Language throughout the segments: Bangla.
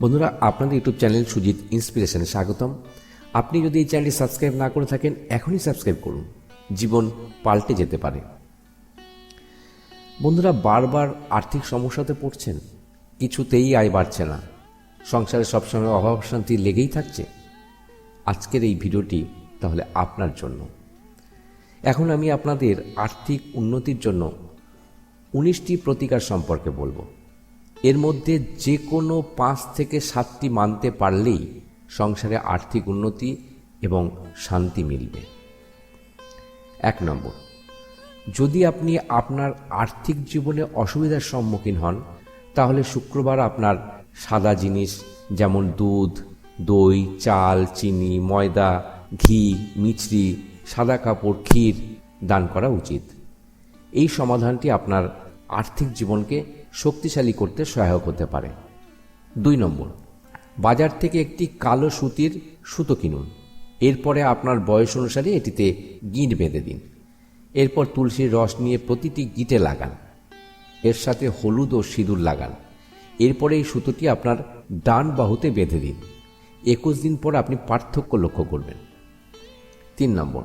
বন্ধুরা, আপনাদের ইউটিউব চ্যানেল সুজিত ইন্সপিরেশনে স্বাগতম। আপনি যদি এই চ্যানেলটি সাবস্ক্রাইব না করে থাকেন, এখনই সাবস্ক্রাইব করুন। জীবন পাল্টে যেতে পারে। বন্ধুরা, বারবার আর্থিক সমস্যাতে পড়ছেন। কিছুতেই আয় বাড়ছে না। সংসারে সবসময় অভাব শান্তি লেগেই থাকছে। আজকের এই ভিডিওটি তাহলে আপনার জন্য। এখন আমি আপনাদের আর্থিক উন্নতির জন্য উনিশটি প্রতিকার সম্পর্কে বলব। এর মধ্যে যে কোনো পাঁচ থেকে সাতটি মানতে পারলেই সংসারে আর্থিক উন্নতি এবং শান্তি মিলবে। এক নম্বর, যদি আপনি আপনার আর্থিক জীবনে অসুবিধার সম্মুখীন হন, তাহলে শুক্রবার আপনার সাদা জিনিস যেমন দুধ, দই, চাল, চিনি, ময়দা, ঘি, মিছরি, সাদা কাপড়, ক্ষীর দান করা উচিত। এই সমাধানটি আপনার আর্থিক জীবনকে শক্তিশালী করতে সহায়ক হতে পারে। দুই নম্বর, বাজার থেকে একটি কালো সুতির সুতো কিনুন। এরপরে আপনার বয়স অনুসারে এটিতে গিঁট বেঁধে দিন। এরপর তুলসীর রস নিয়ে প্রতিটি গিটে লাগান। এর সাথে হলুদ ও সিঁদুর লাগান। এরপরে এই সুতোটি আপনার ডান বাহুতে বেঁধে দিন। একুশ দিন পর আপনি পার্থক্য লক্ষ্য করবেন। তিন নম্বর,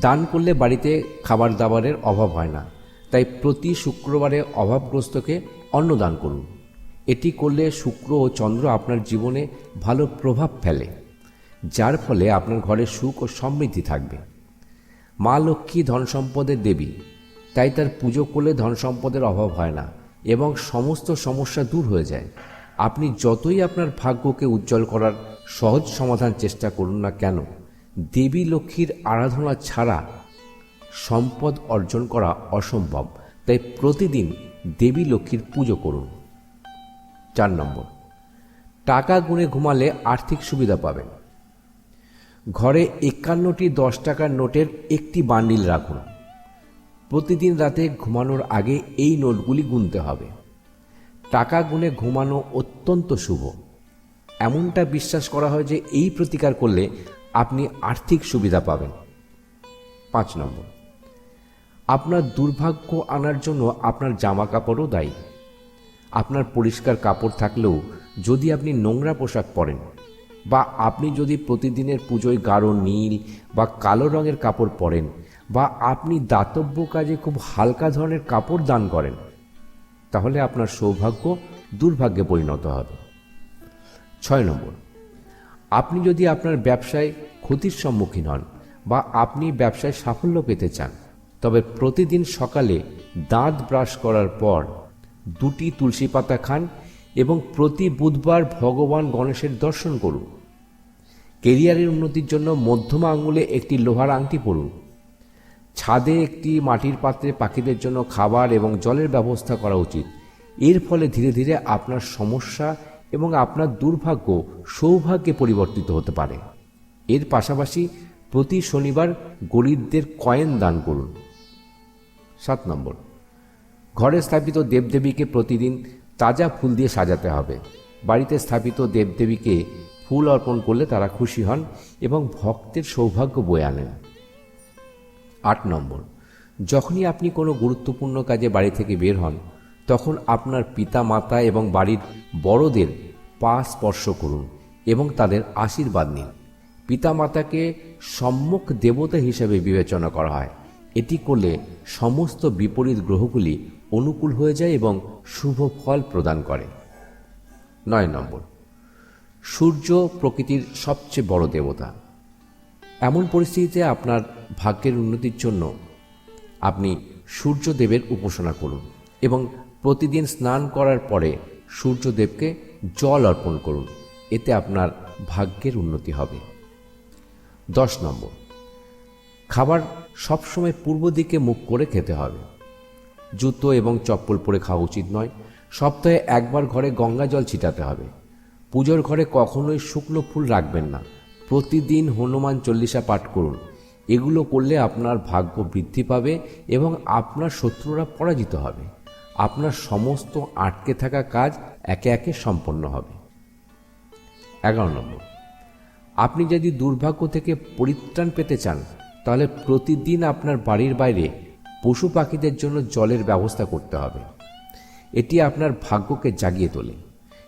দান করলে বাড়িতে খাবার দাবারের অভাব হয় না। তাই প্রতি শুক্রবারে অভাবগ্রস্তকে অন্ন দান করুন। এটি করলে শুক্র ও চন্দ্র আপনার জীবনে ভালো প্রভাব ফেলে, যার ফলে আপনার ঘরে সুখ ও সমৃদ্ধি থাকবে। মা লক্ষ্মী ধন সম্পদের দেবী, তাই তার পুজো করলে ধন সম্পদের অভাব হয় না এবং সমস্ত সমস্যা দূর হয়ে যায়। আপনি যতই আপনার ভাগ্যকে উজ্জ্বল করার সহজ সমাধান চেষ্টা করুন না কেন, দেবী লক্ষ্মীর আরাধনা ছাড়া সম্পদ অর্জন করা অসম্ভব। তাই প্রতিদিন দেবী লক্ষ্মীর পুজো করুন। চার নম্বর। টাকা গুণে ঘুমালে আর্থিক সুবিধা পাবেন। ঘরে একান্নটি দশ টাকার নোটের একটি বান্ডিল রাখুন। প্রতিদিন রাতে ঘুমানোর আগে এই নোটগুলি গুনতে হবে। টাকা গুনে ঘুমানো অত্যন্ত শুভ। এমনটা বিশ্বাস করা হয় যে এই প্রতিকার করলে আপনি আর্থিক সুবিধা পাবেন। পাঁচ নম্বর। আপনার দুর্ভাগ্য আনার জন্য আপনার জামা কাপড়ও দায়ী। আপনার পরিষ্কার কাপড় থাকলেও যদি আপনি নোংরা পোশাক পরেন বা আপনি যদি প্রতিদিনের পুজোয় গাঢ় নীল বা কালো রঙের কাপড় পরেন বা আপনি দাতব্য কাজে খুব হালকা ধরনের কাপড় দান করেন, তাহলে আপনার সৌভাগ্য দুর্ভাগ্যে পরিণত হবে। ছয় নম্বর, আপনি যদি আপনার ব্যবসায় ক্ষতির সম্মুখীন হন বা আপনি ব্যবসায় সাফল্য পেতে চান তবে প্রতিদিন সকালে দাঁত ব্রাশ করার পর দুটি তুলসী পাতা খান এবং প্রতি বুধবার ভগবান গণেশের দর্শন করুন। কেরিয়ারের উন্নতির জন্য মধ্যমা আঙুলে একটি লোহার আংটি পরুন। ছাদে একটি মাটির পাত্রে পাখিদের জন্য খাবার এবং জলের ব্যবস্থা করা উচিত। এর ফলে ধীরে ধীরে আপনার সমস্যা এবং আপনার দুর্ভাগ্য সৌভাগ্যে পরিবর্তিত হতে পারে। এর পাশাপাশি প্রতি শনিবার গরিবদের কয়েন দান করুন। সাত নম্বর। ঘরে স্থাপিত দেবদেবীকে প্রতিদিন তাজা ফুল দিয়ে সাজাতে হবে। বাড়িতে স্থাপিত দেবদেবীকে ফুল অর্পণ করলে তারা খুশি হন এবং ভক্তের সৌভাগ্য বয়ে আনেন। আট নম্বর। যখনই আপনি কোনো গুরুত্বপূর্ণ কাজে বাড়ি থেকে বের হন, তখন আপনার পিতা মাতা এবং বাড়ির বড়দের পা স্পর্শ করুন এবং তাদের আশীর্বাদ নিন। পিতা মাতাকে সম্মুখ দেবতা হিসেবে বিবেচনা করা হয়। এটি করলে সমস্ত বিপরীত গ্রহগুলি অনুকূল হয়ে যায় এবং শুভ ফল প্রদান করে। নয় নম্বর, সূর্য প্রকৃতির সবচেয়ে বড় দেবতা। এমন পরিস্থিতিতে আপনার ভাগ্যের উন্নতির জন্য আপনি সূর্যদেবের উপাসনা করুন এবং প্রতিদিন স্নান করার পরে সূর্যদেবকে জল অর্পণ করুন, এতে আপনার ভাগ্যের উন্নতি হবে। দশ নম্বর, খাবার সবসময় পূর্ব দিকে মুখ করে খেতে হবে। জুতো এবং চপ্পল পরে খাওয়া উচিত নয়। সপ্তাহে একবার ঘরে গঙ্গা জল ছিটাতে হবে। পুজোর ঘরে কখনোই শুকনো ফুল রাখবেন না। প্রতিদিন হনুমান চল্লিশা পাঠ করুন। এগুলো করলে আপনার ভাগ্য বৃদ্ধি পাবে এবং আপনার শত্রুরা পরাজিত হবে। আপনার সমস্ত আটকে থাকা কাজ একে একে সম্পন্ন হবে। এগারো নম্বর। আপনি যদি দুর্ভাগ্য থেকে পরিত্রাণ পেতে চান তাহলে প্রতিদিন আপনার বাড়ির বাইরে পশু পাখিদের জন্য জলের ব্যবস্থা করতে হবে। এটি আপনার ভাগ্যকে জাগিয়ে তোলে।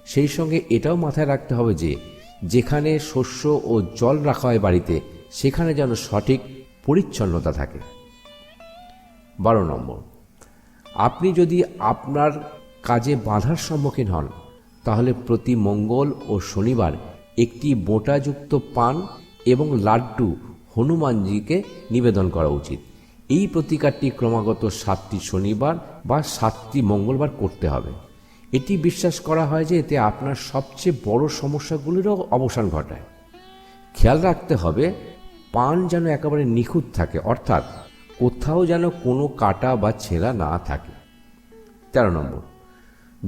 সেই সঙ্গে এটাও মাথায় রাখতে হবে যে, যেখানে শস্য ও জল রাখা হয় বাড়িতে, সেখানে যেন সঠিক পরিচ্ছন্নতা থাকে। বারো নম্বর, আপনি যদি আপনার কাজে বাধার সম্মুখীন হন, তাহলে প্রতি মঙ্গল ও শনিবার একটি বোঁটাযুক্ত পান এবং লাড্ডু হনুমানজিকে নিবেদন করা উচিত। এই প্রতিকারটি ক্রমাগত সাতটি শনিবার বা সাতটি মঙ্গলবার করতে হবে। এটি বিশ্বাস করা হয় যে এতে আপনার সবচেয়ে বড় সমস্যাগুলিরও অবসান ঘটায়। খেয়াল রাখতে হবে, পান যেন একেবারে নিখুঁত থাকে, অর্থাৎ কোথাও যেন কোনো কাটা বা ছেঁড়া না থাকে। তেরো নম্বর,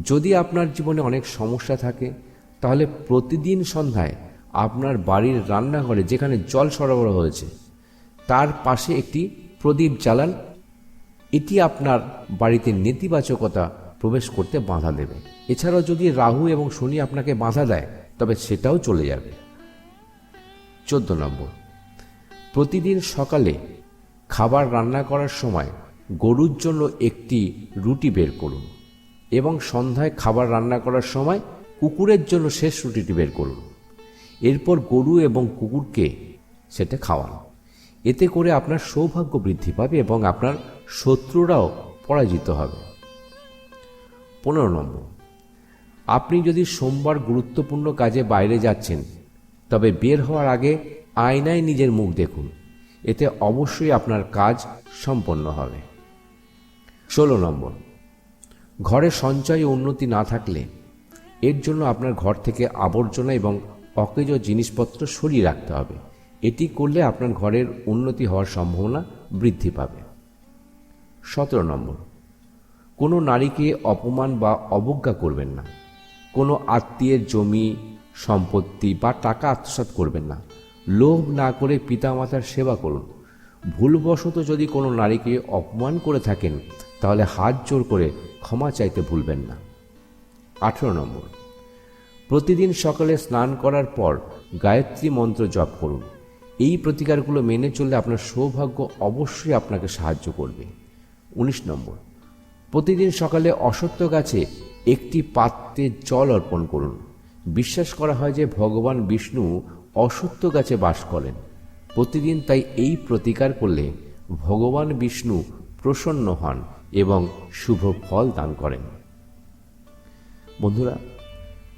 যদি আপনার জীবনে অনেক সমস্যা থাকে, তাহলে প্রতিদিন সন্ধ্যায় আপনার বাড়ির রান্নাঘরে যেখানে জল সরবরাহ হয়েছে, তার পাশে একটি প্রদীপ জ্বালান, এটি আপনার বাড়িতে নেতিবাচকতা প্রবেশ করতে বাধা দেবে। এছাড়াও যদি রাহু এবং শনি আপনাকে বাধা দেয়, তবে সেটাও চলে যাবে। চোদ্দ নম্বর। প্রতিদিন সকালে খাবার রান্না করার সময় গরুর জন্য একটি রুটি বের করুন এবং সন্ধ্যায় খাবার রান্না করার সময় কুকুরের জন্য শেষ রুটিটি বের করুন। এরপর গরু এবং কুকুরকে সেটা খাওয়ান। এতে করে আপনার সৌভাগ্য বৃদ্ধি পাবে এবং আপনার শত্রুরাও পরাজিত হবে। পনেরো নম্বর, আপনি যদি সোমবার গুরুত্বপূর্ণ কাজে বাইরে যাচ্ছেন, তবে বের হওয়ার আগে আয়নায় নিজের মুখ দেখুন। এতে অবশ্যই আপনার কাজ সম্পন্ন হবে। ষোলো নম্বর, ঘরে সঞ্চয় উন্নতি না থাকলে এর জন্য আপনার ঘর থেকে আবর্জনা এবং অকেজ জিনিসপত্র সরিয়ে রাখতে হবে। এটি করলে আপনার ঘরের উন্নতি হওয়ার সম্ভাবনা বৃদ্ধি পাবে। সতেরো নম্বর। কোনো নারীকে অপমান বা অবজ্ঞা করবেন না। কোনো আত্মীয়ের জমি, সম্পত্তি বা টাকা আত্মসাৎ করবেন না। লোভ না করে পিতামাতার সেবা করুন। ভুলবশত যদি কোনো নারীকে অপমান করে থাকেন, তাহলে হাত জোর করে ক্ষমা চাইতে ভুলবেন না। আঠেরো নম্বর। প্রতিদিন সকালে স্নান করার পর গায়ত্রী মন্ত্র জপ করুন। এই প্রতিকারগুলো মেনে চললে আপনার সৌভাগ্য অবশ্যই আপনাকে সাহায্য করবে। উনিশ নম্বর। প্রতিদিন সকালে অসত্য গাছে একটি পাত্রে জল অর্পণ করুন। বিশ্বাস করা হয় যে ভগবান বিষ্ণু অসত্য গাছে বাস করেন। প্রতিদিন তাই এই প্রতিকার করলে ভগবান বিষ্ণু প্রসন্ন হন এবং শুভ ফল দান করেন। বন্ধুরা